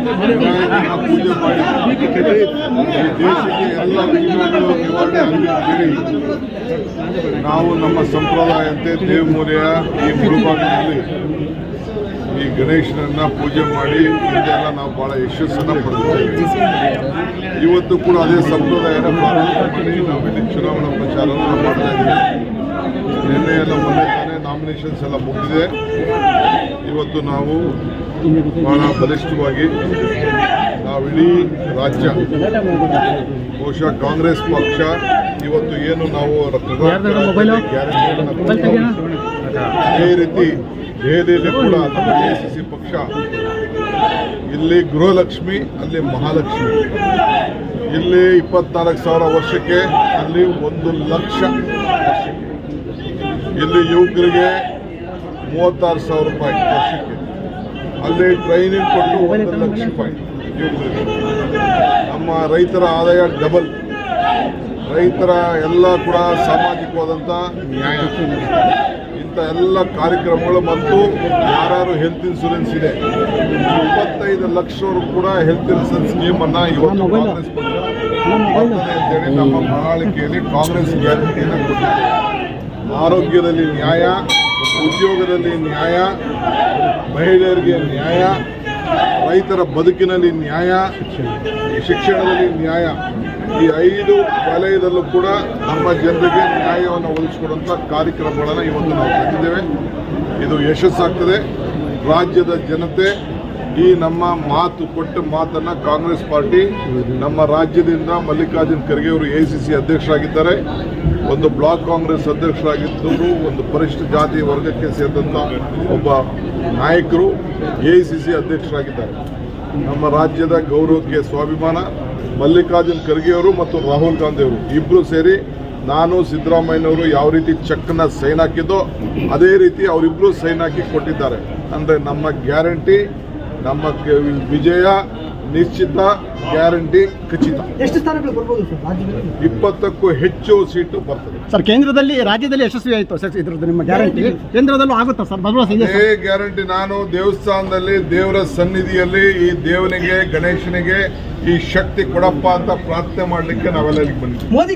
ಪೂಜೆ ಮಾಡಿ ಎಲ್ಲ ನಾವು ನಮ್ಮ ಸಂಪ್ರದಾಯಂತೆ ದೇವಮೂಲೆಯ ಈ ಗುರುಭಾಗದಲ್ಲಿ ಈ ಗಣೇಶನನ್ನ ಪೂಜೆ ಮಾಡಿ ಇದೆಲ್ಲ ನಾವು ಬಹಳ ಯಶಸ್ಸನ್ನ ಪಡೆದಿದ್ದೇವೆ ಇವತ್ತು ಕೂಡ ಅದೇ ಸಂಪ್ರದಾಯನ ಪ್ರಾರಂಭ ಮಾಡಿ ನಾವಿಲ್ಲಿ ಚುನಾವಣಾ ಪ್ರಚಾರವನ್ನು ಮಾಡ್ತಾ ಇದ್ದೀವಿ. ನಿನ್ನೆ ಎಲ್ಲ ನಾಮಿನೇಷನ್ಸ್ ಎಲ್ಲ ಮುಗಿದಿದೆ. ಇವತ್ತು ನಾವು ಬಹಳ ಬಲಿಷ್ಠವಾಗಿ ನಾವಿಡೀ ರಾಜ್ಯ ಬಹುಶಃ ಕಾಂಗ್ರೆಸ್ ಪಕ್ಷ ಇವತ್ತು ಏನು ನಾವು ಅದೇ ರೀತಿ ದೆಹಲಿಯಲ್ಲಿ ಕೂಡ ನಮ್ಮ ಎಸಿಸಿ ಪಕ್ಷ ಇಲ್ಲಿ ಗೃಹಲಕ್ಷ್ಮಿ ಅಲ್ಲಿ ಮಹಾಲಕ್ಷ್ಮಿ. ಇಲ್ಲಿ ಇಪ್ಪತ್ನಾಲ್ಕು ಸಾವಿರ ವರ್ಷಕ್ಕೆ ಅಲ್ಲಿ ಒಂದು ಲಕ್ಷ ಇಲ್ಲಿ ಯುವಕರಿಗೆ ಮೂವತ್ತಾರು ಸಾವಿರ ರೂಪಾಯಿ ವರ್ಷಕ್ಕೆ. ಅಲ್ಲಿ ಟ್ರೈನಿಂಗ್ ಕೊಟ್ಟು ಒಂದು ಲಕ್ಷ ರೂಪಾಯಿ ನಮ್ಮ ರೈತರ ಆದಾಯ ಡಬಲ್ ರೈತರ ಎಲ್ಲ ಕೂಡ ಸಾಮಾಜಿಕವಾದಂಥ ನ್ಯಾಯ. ಇಂಥ ಎಲ್ಲ ಕಾರ್ಯಕ್ರಮಗಳು ಮತ್ತು ಯಾರು ಹೆಲ್ತ್ ಇನ್ಶೂರೆನ್ಸ್ ಇದೆ, ಇಪ್ಪತ್ತೈದು ಲಕ್ಷವರು ಕೂಡ ಹೆಲ್ತ್ ಇನ್ಶೂರೆನ್ಸ್ ನಿಯಮನ್ನು ಇವತ್ತು ಕಾಂಗ್ರೆಸ್ ಪಕ್ಷ ಅಂತೇಳಿ ನಮ್ಮ ಪ್ರಣಾಳಿಕೆಯಲ್ಲಿ ಕಾಂಗ್ರೆಸ್ ಗ್ಯಾರಂಟಿಯನ್ನು ಕೊಟ್ಟಿದೆ. ಆರೋಗ್ಯದಲ್ಲಿ ನ್ಯಾಯ, ಉದ್ಯೋಗದಲ್ಲಿ ನ್ಯಾಯ, ಮಹಿಳೆಯರಿಗೆ ನ್ಯಾಯ, ರೈತರ ಬದುಕಿನಲ್ಲಿ ನ್ಯಾಯ, ಶಿಕ್ಷಣದಲ್ಲಿ ನ್ಯಾಯ. ಈ ಐದು ವಲಯದಲ್ಲೂ ಕೂಡ ನಮ್ಮ ಜನರಿಗೆ ನ್ಯಾಯವನ್ನು ಒದಗಿಸಿಕೊಡುವಂಥ ಕಾರ್ಯಕ್ರಮಗಳನ್ನು ಇವತ್ತು ನಾವು ತಂದಿದ್ದೇವೆ ಇದು ಯಶಸ್ಸಾಗ್ತದೆ. ರಾಜ್ಯದ ಜನತೆ ಈ ನಮ್ಮ ಮಾತು ಕೊಟ್ಟ ಮಾತನ್ನು ಕಾಂಗ್ರೆಸ್ ಪಾರ್ಟಿ, ನಮ್ಮ ರಾಜ್ಯದಿಂದ ಮಲ್ಲಿಕಾರ್ಜುನ್ ಖರ್ಗೆ ಅವರು ಎ ಸಿ ಸಿ ಅಧ್ಯಕ್ಷರಾಗಿದ್ದಾರೆ. ಒಂದು ಬ್ಲಾಕ್ ಕಾಂಗ್ರೆಸ್ ಅಧ್ಯಕ್ಷರಾಗಿದ್ದವರು ಒಂದು ಪರಿಷ್ಠ ಜಾತಿ ವರ್ಗಕ್ಕೆ ಸೇರಿದಂಥ ಒಬ್ಬ ನಾಯಕರು ಎ ಸಿ ಸಿ ಅಧ್ಯಕ್ಷರಾಗಿದ್ದಾರೆ. ನಮ್ಮ ರಾಜ್ಯದ ಗೌರವಕ್ಕೆ ಸ್ವಾಭಿಮಾನ, ಮಲ್ಲಿಕಾರ್ಜುನ್ ಖರ್ಗೆ ಅವರು ಮತ್ತು ರಾಹುಲ್ ಗಾಂಧಿಯವರು ಇಬ್ಬರು ಸೇರಿ ನಾನು ಸಿದ್ದರಾಮಯ್ಯನವರು ಯಾವ ರೀತಿ ಚೆಕ್ನ ಸೈನ್ ಹಾಕಿದ್ದೋ ಅದೇ ರೀತಿ ಅವರಿಬ್ಬರು ಸೈನ್ ಹಾಕಿ ಕೊಟ್ಟಿದ್ದಾರೆ. ಅಂದರೆ ನಮ್ಮ ಗ್ಯಾರಂಟಿ, ನಮ್ಮ ವಿಜಯ ನಿಶ್ಚಿತ ಗ್ಯಾರಂಟಿ ಖಚಿತ. ಎಷ್ಟು ಸ್ಥಾನಗಳು ಬರ್ಬೋದು ಸರ್ ರಾಜ್ಯದಲ್ಲಿ? ಇಪ್ಪತ್ತಕ್ಕೂ ಹೆಚ್ಚು ಸೀಟು ಬರ್ತದೆ. ಸರ್ ಕೇಂದ್ರದಲ್ಲಿ ರಾಜ್ಯದಲ್ಲಿ ಯಶಸ್ವಿ ಆಯಿತು ಸರ್ ಇದ್ರದ್ದು ನಿಮ್ಮ ಗ್ಯಾರಂಟಿ. ಕೇಂದ್ರದಲ್ಲೂ ಆಗುತ್ತಾ ಸರ್ ಭರವಸೆ ಇದೆ ಅದೇ ಗ್ಯಾರಂಟಿ ನಾನು ದೇವಸ್ಥಾನದಲ್ಲಿ ದೇವರ ಸನ್ನಿಧಿಯಲ್ಲಿ ಈ ದೇವನಿಗೆ ಗಣೇಶನಿಗೆ ಈ ಶಕ್ತಿ ಕೊಡಪ್ಪ ಅಂತ ಪ್ರಾರ್ಥನೆ ಮಾಡಲಿಕ್ಕೆ ನಾವೆಲ್ಲ ಇಲ್ಲಿಗೆ ಬಂದಿದ್ದೀವಿ. ಮೋದಿ